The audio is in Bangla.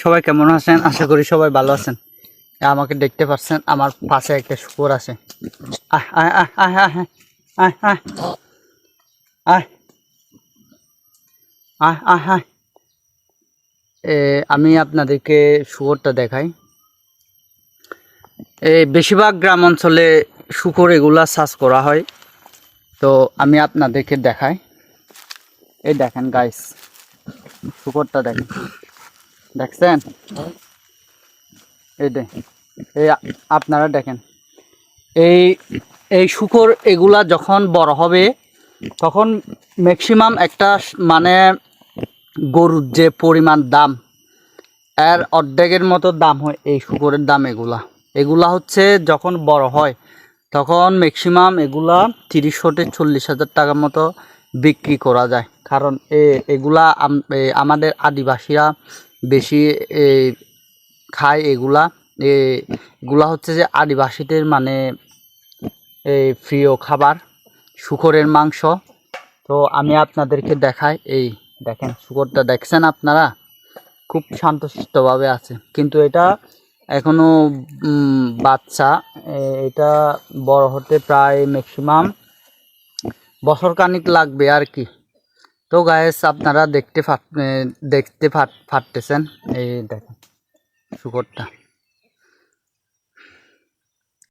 সবাই কেমন আছেন আশা করি সবাই ভালো আছেন আমাকে দেখতে পাচ্ছেন আমার পাশে একটা শুকর আছে আয় আয় আয় এ, আমি আপনাদেরকে শুকরটা দেখাই বেশিরভাগ গ্রাম অঞ্চলে শুকর এগুলা চাষ করা হয় তো আমি আপনাদেরকে দেখাই এই দেখেন গাইস শুকরটা দেখেন দেখছেন? এই দে, এই আপনারা দেখেন। এই এই শুকর এগুলা যখন বড় হবে, তখন ম্যাক্সিমাম একটা মানে গরুর যে পরিমাণ দাম, এর অর্ধেকের মতো দাম হয় এই শুকরের দাম এগুলা। এগুলা হচ্ছে যখন বড় হয়, তখন ম্যাক্সিমাম এগুলা তিরিশ হতে চল্লিশ হাজার টাকার মতো বিক্রি করা যায়। কারণ এ, এগুলা আমাদের আদিবাসীরা বেশি এ, খায় এগুলা। এগুলা হচ্ছে যে আদিবাসীদের মানে এই প্রিয় খাবার শুকরের মাংস। তো আমি আপনাদেরকে দেখাই এই দেখেন শুকরটা দেখছেন আপনারা? খুব শান্তশিষ্টভাবে আছে। কিন্তু এটা এখনও উম, বাচ্চা এটা বড় হতে প্রায় ম্যাক্সিমাম বছর কানিক লাগবে আর কি। তো গায়েস আপনারা দেখতে ফাট এ, দেখতে ফাট ফাটতেছেন। এই দেখেন শুকরটা।